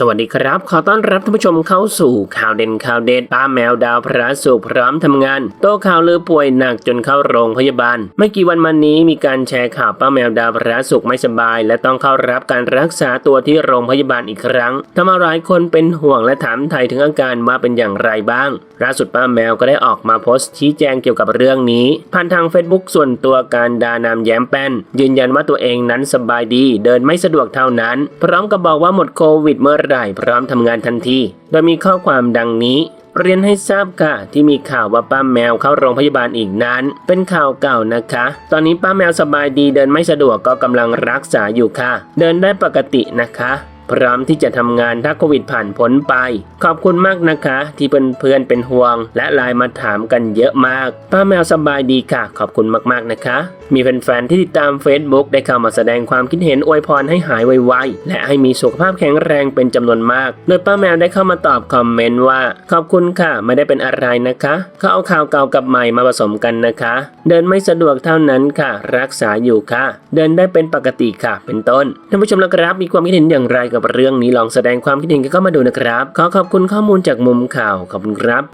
สวัสดีครับ ขอต้อนรับท่านผู้ชมเข้าสู่ข่าวเด่นข่าวเด็ดป้าแมวดาวพระสุขพร้อมทำงาน โต้ข่าวลือป่วยหนักจนเข้าโรงพยาบาล ไม่กี่วันมานี้มีการแชร์ข่าวป้าแมวดาวพระสุขไม่สบาย และต้องเข้ารับการรักษาตัวที่โรงพยาบาลอีกครั้งทำเอาหลายคนเป็นห่วงและถามไทยถึงอาการว่าเป็นอย่างไรบ้างล่าสุดป้าแมวก็ได้ออกมาโพสต์ชี้แจงเกี่ยวกับเรื่องนี้ ผ่านทาง Facebook ส่วนตัวการดานามแย้มแป้น ยืนยันว่าตัวเองนั้นสบายดี เดินไม่สะดวกเท่านั้น พร้อมกับบอกว่าหมดโควิดเมื่อได้พร้อมทำงานทันที โดยมีข้อความดังนี้ เรียนให้ทราบค่ะ ที่มีข่าวว่าป้าแมวเข้าโรงพยาบาลอีกนั้น เป็นข่าวเก่านะคะ ตอนนี้ป้าแมวสบายดีเดินไม่สะดวกก็กำลังรักษาอยู่ค่ะ เดินได้ปกตินะคะ พร้อมที่จะทำงานถ้าโควิดผ่านพ้นไป ขอบคุณมากนะคะ ที่เพื่อนๆเป็นห่วง และไลน์มาถามกันเยอะมาก ป้าแมวสบายดีค่ะ ขอบคุณมากๆนะคะ มีแฟนๆที่ติดตาม Facebook ได้เข้ามาแสดงความคิดเห็นอวยพรให้หายไวๆและให้มีสุขภาพแข็งแรงเป็นจำนวนมาก โดยป้าแมวได้เข้ามาตอบคอมเมนต์ว่า ขอบคุณค่ะ ไม่ได้เป็นอะไรนะคะเขาเอาข่าวเก่ากับใหม่มาผสมกันนะคะ เดินไม่สะดวกเท่านั้นค่ะ รักษาอยู่ค่ะ เดินได้เป็นปกติค่ะ เป็นต้นท่านผู้ชมแล้วครับมีความคิดเห็นอย่างไรกับเรื่องนี้ลองแสดงความคิดเห็นกันเข้ามาดูนะครับ ขอขอบคุณข้อมูลจากมุมข่าวขอบคุณครับ